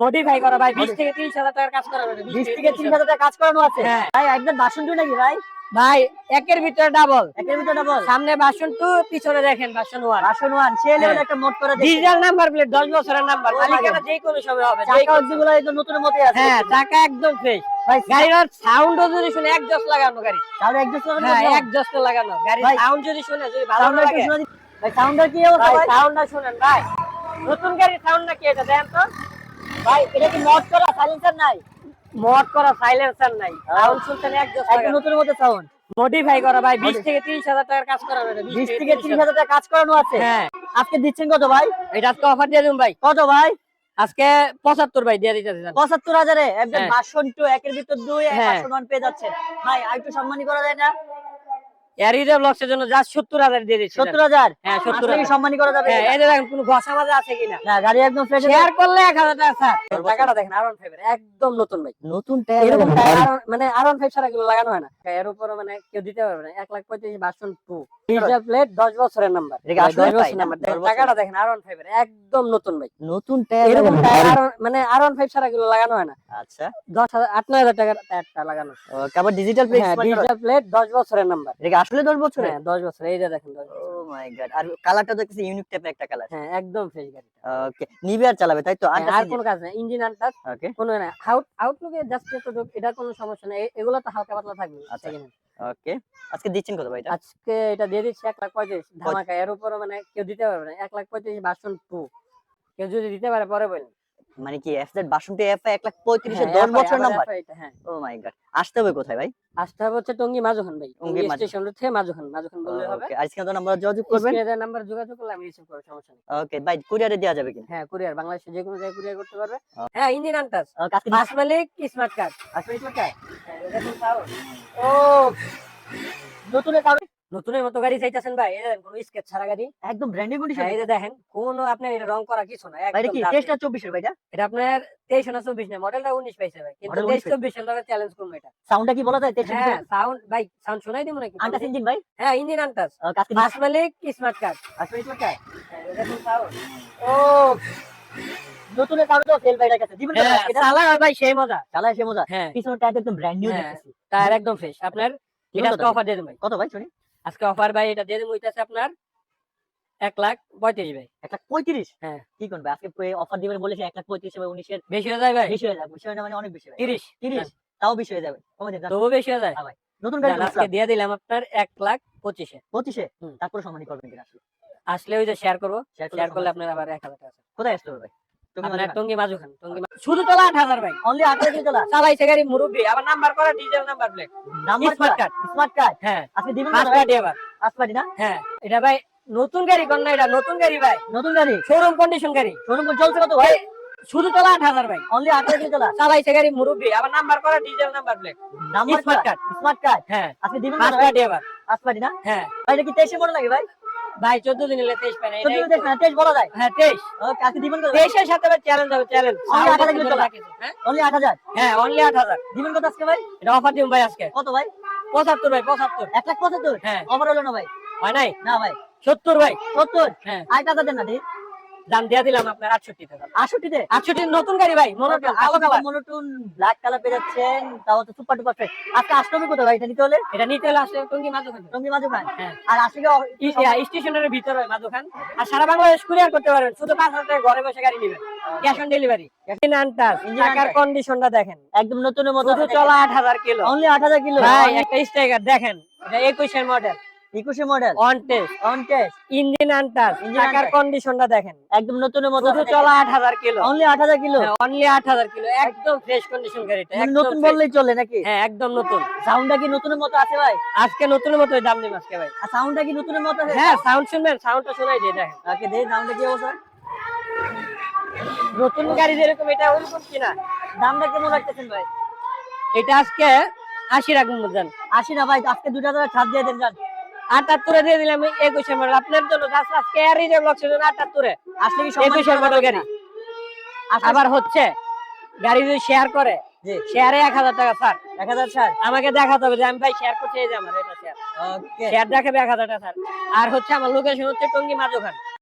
Modify করা ভাই বিশ থেকে তিরিশ হাজার টাকার কাজ করা যাবে বিশ থেকে তিরিশ হাজার টাকা কাজ করানো আছে? হ্যাঁ। ভাই একদম বাসন টু নাকি ভাই? ভাই একের ভিতরে ডাবল একের ভিতরে ডাবল সামনে বাসন টু পিছনে দেখেন বাসন ওয়ান বাসন ওয়ান সে লেভেল একটা মোট করে ডিজিটাল নাম্বার প্লেট দশ বছরের নাম্বার মালিকানা. যে কোনো সময় হবে যে চাকা একদম নতুনের মতোই আছে। হ্যাঁ টাকা একদম ফ্রেশ ভাই গাড়ির সাউন্ডও যদি শুনে এক জস লাগানো গাড়ি। তাহলে একদম হ্যাঁ এক জস লাগানো। গাড়ির সাউন্ড যদি শুনে যদি ভালো লাগে। ভাই সাউন্ডার কি অবস্থা ভাই সাউন্ডটা শুনেন ভাই। নতুন গাড়ির সাউন্ড নাকি এটা দেন তো। ভাই এটা কি মড করা সাইলেন্সার নাই? মড করা সাইলেন্সার নাই। সাউন্ড শুনছেন এক একদম নতুনের মতো সাউন্ড মডিফাই করা ভাই বিশ Modify- থেকে তিরিশ হাজার টাকার কাজ করা যাবে বিশ থেকে তিরিশ হাজার টাকা কাজ করানো আছে? হ্যাঁ। আজকে দিচ্ছেন কত ভাই? এটা আজকে অফার দিয়ে দিন ভাই। কত ভাই? আজকে পঁচাত্তর ভাই দিয়ে দিতেছি পঁচাত্তর হাজারে? একদম হ্যাঁ। টু একের ভিতর দুই হ্যাঁ। বাসন পেয়ে যাচ্ছেন। ভাই আর একটু সম্মানী করা যায় না। এয়ারিজা ব্লগসের জন্য যা সত্তর হাজার দিয়ে দিচ্ছি সত্তর হাজার? হ্যাঁ সত্তর হাজার। সম্মানী করা যাবে? হ্যাঁ এই দেখেন কোনো ঘষা মাজা আছে কিনা? না গাড়ি একদম ফ্রেশ শেয়ার করলে এক হাজার টাকা স্যার টাকাটা দেখেন আর ফাইভের একদম নতুন ভাই নতুন এরকম টায়ার মানে আর ওয়ান ফাইভ ছাড়া এগুলো লাগানো হয় না। এর উপরে মানে কেউ দিতে পারবে না। এক লাখ পঁয়ত্রিশ বাসন টু ডিজিটাল প্লেট দশ বছরের নাম্বার দশ বছর। নাম্বার টাকাটা দেখেন আর ওয়ান ফাইভের একদম নতুন ভাই নতুন এরকম টায়ার মানে আর ওয়ান ফাইভ ছাড়া এগুলো লাগানো হয় না। আচ্ছা। দশ হাজার আট নয় হাজার টাকার টায়ারটা লাগানো। আবার ডিজিটাল হ্যাঁ ডিজিটাল প্লেট দশ বছরের নাম্বার আসলে 10 বছরের? হ্যাঁ দশ বছর। এই যে দেখেন বছর। ও মাই গড আর কালারটা দেখতেছি ইউনিক টাইপের একটা কালার হ্যাঁ একদম ফ্রেশ গাড়ি ওকে নিবে আর চালাবে তাই তো? হ্যাঁ, আর কোনো কাজ নেই। ইঞ্জিন আনটাচ ওকে কোনো না আউট আউটলুকে জাস্ট একটু এটা কোনো সমস্যা এ- এগুলো তো হালকা পাতলা থাকবে আচ্ছা। ওকে আজকে দিচ্ছেন কত ভাই এটা? আজকে এটা দিয়ে দিচ্ছি এক লাখ পঁয়ত্রিশ। ধামাকা। এর উপরে মানে কেউ দিতে পারবে না। এক লাখ পঁয়ত্রিশ বাসন টু কেউ যদি দিতে পারে পরে বলেন। মানে কি এফজেড বাসনটি এফ এক লাখ পঁয়ত্রিশে হ্যাঁ, দশ বছর নাম্বার ও মাই গড আসতে হবে কোথায় ভাই? আসতে হবে হচ্ছে টঙ্গি মাজুখান ভাই। টঙ্গী। স্টেশন থেকে মাজুখান মাজুখান বললে হবে। ওকে আর তো নাম্বার যোগাযোগ করবেন? স্ক্রিনের নাম্বার যোগাযোগ করলে আমি রিসিভ করব সমস্যা নেই। ওকে ভাই কুরিয়ারে দেওয়া যাবে কিনা? হ্যাঁ কুরিয়ার বাংলাদেশে যে কোনো জায়গায় কুরিয়ার করতে পারবে। আচ্ছা। হ্যাঁ আনটাচ আহ, বাস মালিক স্মার্ট কার্ড আসলে কোথায় ও নতুনের কারণ নতুনের মতো গাড়ি চাইতেছেন ভাই এই দেখেন কোনো স্কেচ ছাড়া গাড়ি। একদম ব্র্যান্ডিং কন্ডিশন এই দেখেন কোন আপনার এটা রং করা কিছু না এটা কি দামি। টেস্ট না 24 এর ভাই এটা? এটা আপনার তেইশ না চব্বিশ না মডেলটা উনিশ পাইছে ভাই কিন্তু Model তেইশ 19 চব্বিশ চ্যালেঞ্জ করব এটা। সাউন্ডটা কি বলা যায় টেস্ট হ্যাঁ সাউন্ড ভাই সাউন্ড শোনাই দিব নাকি? আন্টাস ইঞ্জিন ভাই। হ্যাঁ ইঞ্জিন আনটাস বাস মালিক স্মার্ট কার্ড আসলে কোথায় দেখুন সাউন্ড ও নতুনের কারণ তো ফেল ভাইটার কাছে। দিবেন হ্যাঁ এটা? চালা ভাই সেই মজা। চালায় সে মজা। হ্যাঁ। পিছনের টায়ার একদম ব্র্যান্ড নিউ হ্যাঁ। দেখতেছি। টায়ার একদম ফ্রেশ আপনার এটা কত অফার দিয়ে দেবো। কত ভাই শুনি? আজকে অফার ভাই এটা দিয়ে দেবো হইতাছে আপনার এক লাখ পঁয়ত্রিশ ভাই। এক লাখ পঁয়ত্রিশ? হ্যাঁ। কি করবে? আজকে অফার দিবেন বলেছে এক লাখ পঁয়ত্রিশ হবে উনিশের বেশি হয়ে যায় ভাই। বেশি হয়ে যাবে বেশি হয়ে যাবে মানে অনেক বেশি হবে তিরিশ। তিরিশ? তাও বেশি হয়ে যাবে। কমে দিন। তবু বেশি হয়ে যায়। নতুন গাড়ি আজকে দিয়ে দিলাম আপনার এক লাখ পঁচিশে। পঁচিশে। তারপরে সম্মানী করবেন কিনা? আসলে আসলে ওই যে শেয়ার করব। শেয়ার করলে আপনার আবার এক হাজার টাকা আছে। কোথায় আসতে হবে ভাই? আপনার টঙ্গি মাজু খান টঙ্গি শুধু তোলা আট হাজার ভাই অনলি আটটা দিয়ে চলা চালাইছে গাড়ি মুরব্বী আবার নাম্বার করা diesel number plate number Smart card smart card হ্যাঁ। দিবেন গাড়ি আবার। আসপাটি না? হ্যাঁ। এটা ভাই নতুন গাড়ি কোন না এটা নতুন গাড়ি ভাই। নতুন গাড়ি? শোরুম কন্ডিশন গাড়ি। শোরুম চলছে কত ভাই? শুধু তোলা আট হাজার ভাই অনলি আটটা দিয়ে চলা চালাইছে গাড়ি মুরব্বী আবার নাম্বার করা diesel number plate number Smart card smart card হ্যাঁ। আজকে দিবেন গাড়ি আবার। আসপাটি না? হ্যাঁ। ভাই এটা কি তেইশে মনে লাগে ভাই? ভাই চোদ্দ দিন এলে তেইশ পাই না তেইশ বলা যায়? হ্যাঁ তেইশ। আজকে দিবেন তেইশের সাথে ভাই চ্যালেঞ্জ হবে চ্যালেঞ্জ অনলি আট হাজার হ্যাঁ অনলি আট হাজার। দিবেন কত আজকে ভাই? এটা অফার দিবেন ভাই আজকে। কত ভাই? পঁচাত্তর ভাই পঁচাত্তর। এক লাখ পঁচাত্তর? হ্যাঁ। অফার হলো না ভাই? হয় নাই? না ভাই। সত্তর ভাই। সত্তর? হ্যাঁ। আট হাজার দেন না দাম দিয়ে দিলাম আপনার আটষট্টিতে আটষট্টি নতুন গাড়ি ভাই মনোটন কালো কালার। মনোটুন। ব্ল্যাক কালার পেয়ে তাও তো সুপার টুপার ফ্রেশ আজকে কোথায় ভাই? এটা নিতে হলে? এটা নিতে হলে আসলে টঙ্গি টঙ্গি। আর আসলে স্টেশনের ভিতরে আর সারা বাংলাদেশ কুরিয়ার করতে পারবেন শুধু পাঁচ হাজার টাকা ঘরে বসে গাড়ি নেবেন। ক্যাশ অন ডেলিভারি টাকার। কন্ডিশনটা দেখেন। একদম নতুনের মতো চলা আট হাজার কিলো। অনলি আট হাজার কিলো? ভাই একটা স্ট্রাইকার দেখেন। এটা একুশের মডেল একুশে model on test on test engine untouched কন্ডিশনটা দেখেন। একদম নতুনের মতো শুধু চলা আট হাজার কিলো। অনলি আট হাজার কিলো? অনলি আট হাজার কিলো। একদম ফ্রেশ কন্ডিশন গাড়িটা মানে একদম নতুন বললেই চলে নাকি? হ্যাঁ একদম নতুন। সাউন্ডটা কি নতুনের মতো আছে ভাই? আজকে নতুনের মতো দাম দিন আজকে ভাই। আর সাউন্ডটা কি নতুনের মতো আছে? হ্যাঁ সাউন্ড শুনবেন সাউন্ডটা শোনাই দিয়ে দেখেন। ওকে দে দামটা কি অবস্থা? নতুন গাড়ি যেরকম এটা ওরকম কিনা? দামটা কেমন রাখতেছেন ভাই? এটা আজকে আশি রাখুন বুঝলেন আশি না ভাই আজকে দুটা টাকা ছাড় দিয়ে দেন যান। আটাত্তরে দিয়ে দিলাম একুশে মডেল। আপনার জন্য আজকে আর রিজার্ভ লক্সের জন্য আটাত্তরে। আসলে কি একুশের মডেল গাড়ি আবার হচ্ছে গাড়ি যদি শেয়ার করে শেয়ারে এক হাজার টাকা স্যার এক হাজার স্যার আমাকে দেখাতে হবে যে আমি ভাই শেয়ার করতে এই যে আমার এটা শেয়ার শেয়ার দেখাবে এক হাজার টাকা স্যার আর হচ্ছে আমার লোকেশন হচ্ছে টঙ্গি মাজোখান